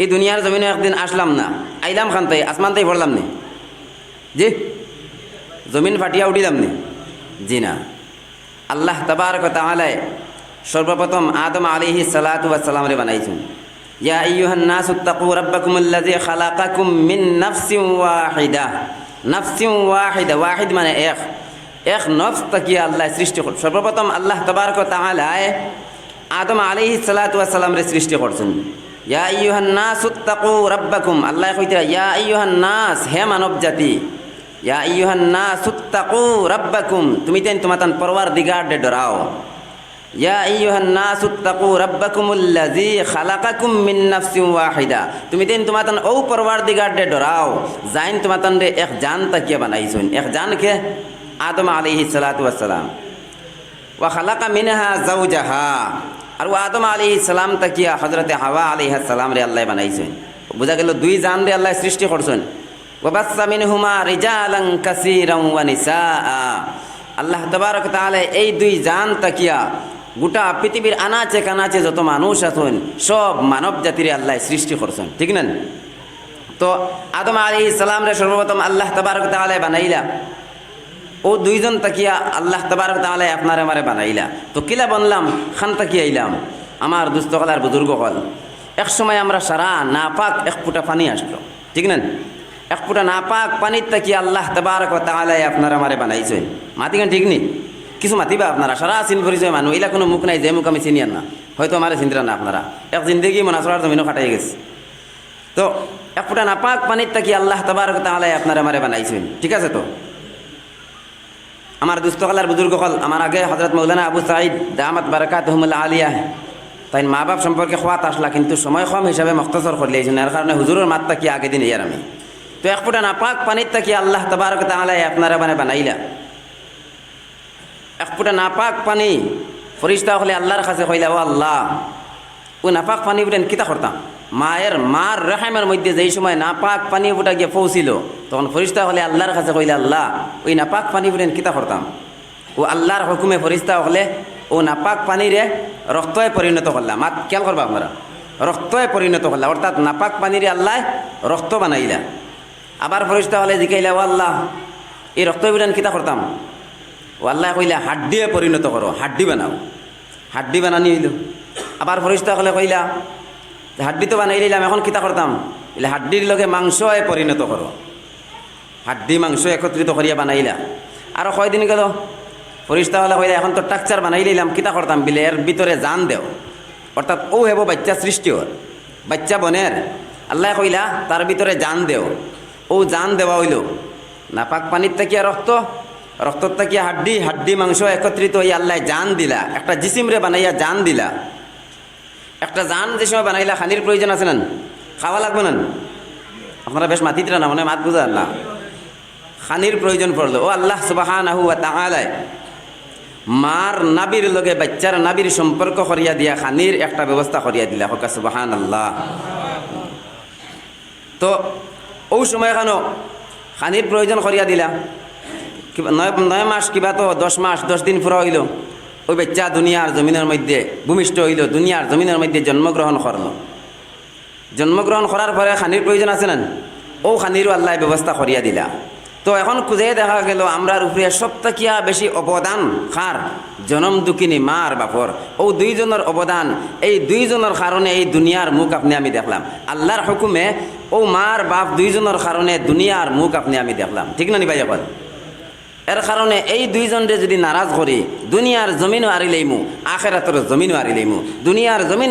এই দুনিয়ার জমিনে একদিন আসলাম না। আইলাম খান তাই, আসমান তাই পড়লাম নি। জি? জমিন ফাটিয়া উঠিলাম নি। জি না। আল্লাহ তবারক তাআলায় সর্বপ্রথম আদম আলাইহি সালাতু ওয়াসসালাম রে বানাইছেন। ইয়া আইয়ুহান নাসু তাকু রাব্বাকুম আল্লাযী খালাকাকুম মিন নাফসিন ওয়াহিদা। নাফসিন ওয়াহিদা, ওয়াহিদ মানে এক। এক নফস তাকিয়া আল্লাহ সৃষ্টি কর সর্বপ্রথম আল্লাহ তবারক তাআলায় আদম আলাইহি সালাতু ওয়াসসালাম রে সৃষ্টি করছেন। ইয়া আইয়ুহান নাসু তাকু রাব্বাকুম। আল্লাহ কইতে ইয়া আইয়ুহান নাস হে মানব জাতি ইয়া আইয়ুহান নাসু তাকু রাব্বাকুম। তুমি তেন তোমাতান পরওয়ার দিগার ডে ডরাও। ইয়া আইয়ুহান নাসু তাকু রাব্বাকুমুল্লাযী খালাকাকুম মিন নাফসিন ওয়াহিদা। তুমি তেন তোমাতান ও পরওয়ার দিগার ডে ডরাও। জাইন তোমাতান রে এক জান তাকিয়া বানাইছুন। এক জান কে? আদম আলাইহিস সালাতু ওয়াসসালাম ওয়া খালাকা মিনহা জাওজাহা আর ও আদম আলাইহিস সালাম তাকিয়া হজরতে হাওয়া আলাইহিস সালাম রে আল্লাহ বানাইছেন। বুঝা গেল দুই জান রে আল্লাহ সৃষ্টি করছেন। ওয়াবাসা মিনহুমা রিজালান কাসীরান ওয়া নিসাআ। আল্লাহ তাবারক তাআলা এই দুই জান তাকিয়া গোটা পৃথিবীর আনাচে কানাচে যত মানুষ আছেন, সব মানব জাতির আল্লাহ সৃষ্টি করছেন। ঠিক না? তো আদম আলী সালাম রে সর্বপ্রথম আল্লাহ তবারক তাআলা বানাইলা। ও দুইজন তাকিয়া আল্লাহ তাবারক তাআলা আপনারে আমারে বানাইলা। তো কিলা বানলাম? খান তাকিয়া আইলাম। আমার দুস্থকালার বুজুর্গ হল এক সময় আমরা সারা নাপাক এক ফুটা পানি আসলো। ঠিক না এক ফুটা নাপাক পানির তাকিয়া আল্লাহ তাবারক তাআলা আপনার আমারে বানাইছেন। মাতি কেন ঠিক নি? কিছু মাতিবা আপনারা? সারা চিন পরিচয় মানুষ এলা কোনো মুখ নাই, যে মুখ আমি চিনিয়ান না। হয়তো আমার চিন্তা না আপনারা। এক জিন্দগি মনাসরার জমিনও খাটাই গেছে। তো এক ফুটা নাপাক পানির তাকিয়া আল্লাহ তাবারক তাআলা আপনার আমারে বানাইছেন। ঠিক আছে তো? আমার দুস্থকালার বুজুর্গ হল, আমার আগে হজরত মৌলানা আবু সাইদ দামাত বারাকাত হুমুল্লা আলিয়া। তাই মা বাপ সম্পর্কে খোয়াত আসলা, কিন্তু সময় কম হিসাবে মক্তসর করলে, এই জন্য এর কারণে হুজুরের মাত তাকি আগে দিন ইয়ার আমি। তো এক ফুটা নাপাক পানির তাকি আল্লাহ তবারক তাহলে আপনারা মানে বানাইলা। এক ফুটা নাপাক পানি ফরিস্তা হলে আল্লাহর কাছে কইলা, ও আল্লাহ, ও নাপাক পানি উঠেন কিতা করতাম? মায়ের মার রেহামের মধ্যে যেই সময় নাপাক পানি ফুটা গিয়ে পৌঁছিল, তখন ফরিস্তা হলে আল্লাহর কাছে কইলে, আল্লাহ, ওই নাপাক পানি উঠেন কিতা করতাম? ও আল্লাহর হুকুমে ফরিস্তা হলে, ও নাপাক পানিরে রক্তয়ে পরিণত করলাম মাত, খেয়াল করবা আপনারা। রক্তয়ে পরিণত করলা, অর্থাৎ নাপাক পানিরে আল্লাহ রক্ত বানাইলা। আবার ফরিস্তা হলে জিকাইলা ও আল্লাহ, এই রক্ত বিধান কিতা করতাম? ও আল্লাহ কইলা, হাড্ডিয়ে পরিণত করো, হাড্ডি বানাও। হাড্ডি বানানি হইল। আবার ফরিস্তা হলে কইলা হাড্ডি তো বানাই দিলাম এখন কিতা করতাম? এলে হাড্ডির লগে মাংসয়ে পরিণত করো হাড্ডি মাংস একত্রিত করিয়া বানাইলা। আরও কয়দিন গেল ফরিস্তা হলে কইলা, এখন তো টাকচার বানাই দিলাম কিতা করতাম বিলে এর ভিতরে জান দেও। অর্থাৎ ও হেব বাচ্চা সৃষ্টি হর বাচ্চা বনের আল্লাহ কইলা তার ভিতরে জান দেও। ও জান দেওয়া হইল। নাপাক পানির তাকিয়া রক্ত রক্তর তাকিয়া হাড্ডি হাড্ডি মাংস একত্রিত হইয়া আল্লাহ জান দিলা। একটা জিসিমরে বানাইয়া জান দিলা। একটা জান যে সময় বানাইলা খানির প্রয়োজন আছে না খাওয়া লাগবে না আপনারা বেশ মাতিতরা না মানে মাত বুঝা না। খানির প্রয়োজন পড়ল। ও আল্লাহ সুবাহান আহু মার নাবির লগে বাচ্চার নাবির সম্পর্ক করিয়া দিয়া খানির একটা ব্যবস্থা করিয়া দিলা। হকা সুবাহান আল্লাহ তো ও সময় কেন খানির প্রয়োজন করিয়া দিলা। নয় নয় মাস কিবা তো দশ মাস, দশ দিন পুরা হইল। ওই বাচ্চা দুনিয়ার জমিনের মধ্যে ভূমিষ্ঠ হইল, দুনিয়ার জমিনের মধ্যে জন্মগ্রহণ করল। জন্মগ্রহণ করার পরে খানির প্রয়োজন আছে না? ও খানিরও আল্লাহ ব্যবস্থা করিয়া দিলা। তো এখন খুঁজে দেখা গেল, আমরার উপরে সপ্তাহিয়া বেশি অবদান, খার, জনম দুঃখিনী মার বাপর। ও দুইজনের অবদান, এই দুইজনের কারণে এই দুনিয়ার মুখ আপনি আমি দেখলাম। আল্লাহর হুকুমে ও মার বাপ দুইজনের কারণে দুনিয়ার মুখ আপনি আমি দেখলাম। ঠিক না নি ভাই এর কারণে এই দুইজনরে যদি নারাজ করি, দুনিয়ার জমিনও আরি লইমু আখেরাতর জমিনও আরি লইমু। দুনিয়ার জমিন